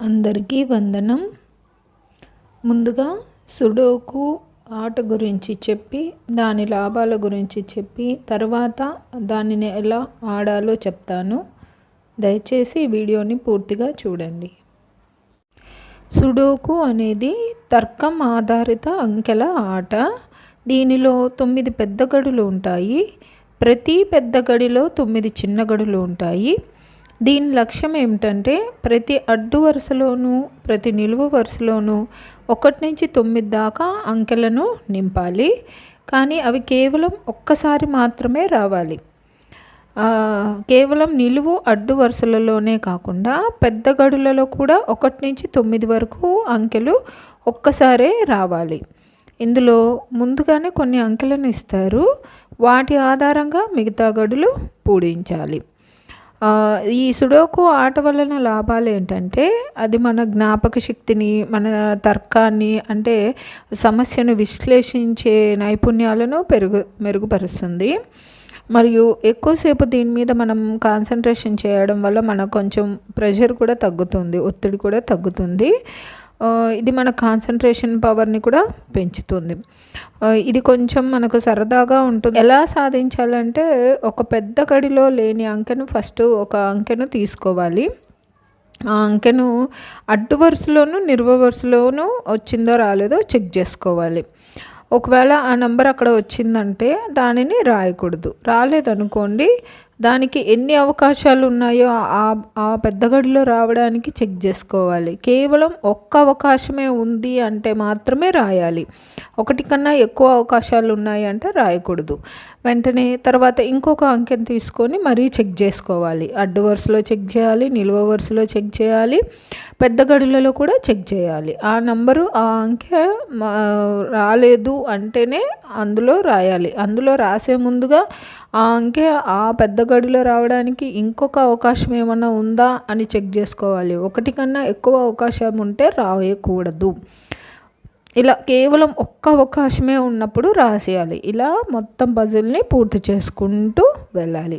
అందరికీ వందనం. ముందుగా సుడోకు ఆట గురించి చెప్పి దాని లాభాల గురించి చెప్పి తర్వాత దానిని ఎలా ఆడాలో చెప్తాను. దయచేసి వీడియోని పూర్తిగా చూడండి. సుడోకు అనేది తర్కం ఆధారిత అంకెల ఆట. దీనిలో తొమ్మిది పెద్ద గడులు ఉంటాయి. ప్రతి పెద్ద గడిలో తొమ్మిది చిన్న గడులు ఉంటాయి. దీని లక్ష్యం ఏమిటంటే ప్రతి అడ్డు వరుసలోనూ ప్రతి నిలువు వరుసలోనూ ఒకటి నుంచి తొమ్మిది దాకా అంకెలను నింపాలి. కానీ అవి కేవలం ఒక్కసారి మాత్రమే రావాలి. కేవలం నిలువు అడ్డు వరుసలలోనే కాకుండా పెద్ద గడులలో కూడా ఒకటి నుంచి తొమ్మిది వరకు అంకెలు ఒక్కసారే రావాలి. ఇందులో ముందుగానే కొన్ని అంకెలను ఇస్తారు. వాటి ఆధారంగా మిగతా గడులు పూడించాలి ఈ సుడోకు ఆట వలన లాభాలు ఏంటంటే అది మన జ్ఞాపక శక్తిని మన తర్కాన్ని అంటే సమస్యను విశ్లేషించే నైపుణ్యాలను పెరుగు మెరుగుపరుస్తుంది. మరియు ఎక్కువసేపు దీని మీద మనం కాన్సన్ట్రేషన్ చేయడం వల్ల మనకు కొంచెం ప్రెషర్ కూడా తగ్గుతుంది ఒత్తిడి కూడా తగ్గుతుంది. ఇది మన కాన్సన్ట్రేషన్ పవర్ని కూడా పెంచుతుంది. ఇది కొంచెం మనకు సరదాగా ఉంటుంది. ఎలా సాధించాలంటే ఒక పెద్ద గడిలో లేని అంకెను ఫస్ట్ ఒక అంకెను తీసుకోవాలి. ఆ అంకెను అడ్డు వరుసలోను నిర్వ వరుసలోను వచ్చిందో రాలేదో చెక్ చేసుకోవాలి. ఒకవేళ ఆ నెంబర్ అక్కడ వచ్చిందంటే దానిని రాయకూడదు. రాలేదనుకోండి దానికి ఎన్ని అవకాశాలు ఉన్నాయో ఆ ఆ పెద్ద గడిలో రావడానికి చెక్ చేసుకోవాలి. కేవలం ఒక్క అవకాశమే ఉంది అంటే మాత్రమే రాయాలి. ఒకటి కన్నా ఎక్కువ అవకాశాలు ఉన్నాయి అంటే రాయకూడదు. వెంటనే తర్వాత ఇంకొక అంకెను తీసుకొని మరీ చెక్ చేసుకోవాలి. అడ్డు వరుసలో చెక్ చేయాలి నిల్వ వరుసలో చెక్ చేయాలి పెద్ద గడులలో కూడా చెక్ చేయాలి. ఆ నంబరు ఆ అంకె రాలేదు అంటేనే అందులో రాయాలి. అందులో రాసే ముందుగా ఆ అంకె ఆ పెద్ద గడిలో రావడానికి ఇంకొక అవకాశం ఏమైనా ఉందా అని చెక్ చేసుకోవాలి. ఒకటి కన్నా ఎక్కువ అవకాశం ఉంటే రాయకూడదు. ఇలా కేవలం ఒక్క అవకాశమే ఉన్నప్పుడు రాసేయాలి. ఇలా మొత్తం పజిల్ని పూర్తి చేసుకుంటూ వెళ్ళాలి.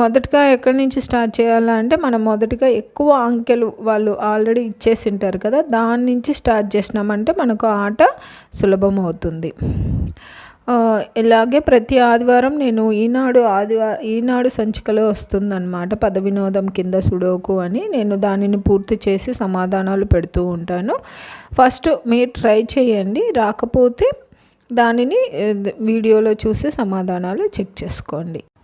మొదటగా ఎక్కడి నుంచి స్టార్ట్ చేయాలంటే మనం మొదటగా ఎక్కువ అంకెలు వాళ్ళు ఆల్రెడీ ఇచ్చేసి ఉంటారు కదా దాని నుంచి స్టార్ట్ చేసినామంటే మనకు ఆట సులభం అవుతుంది. ఇలాగే ప్రతి ఆదివారం నేను ఈనాడు ఆదివారం ఈనాడు సంచికలో వస్తుందన్నమాట పద వినోదం కింద సుడోకు అని. నేను దానిని పూర్తి చేసి సమాధానాలు పెడుతూ ఉంటాను. ఫస్ట్ మీరు ట్రై చేయండి రాకపోతే దానిని వీడియోలో చూసి సమాధానాలు చెక్ చేసుకోండి.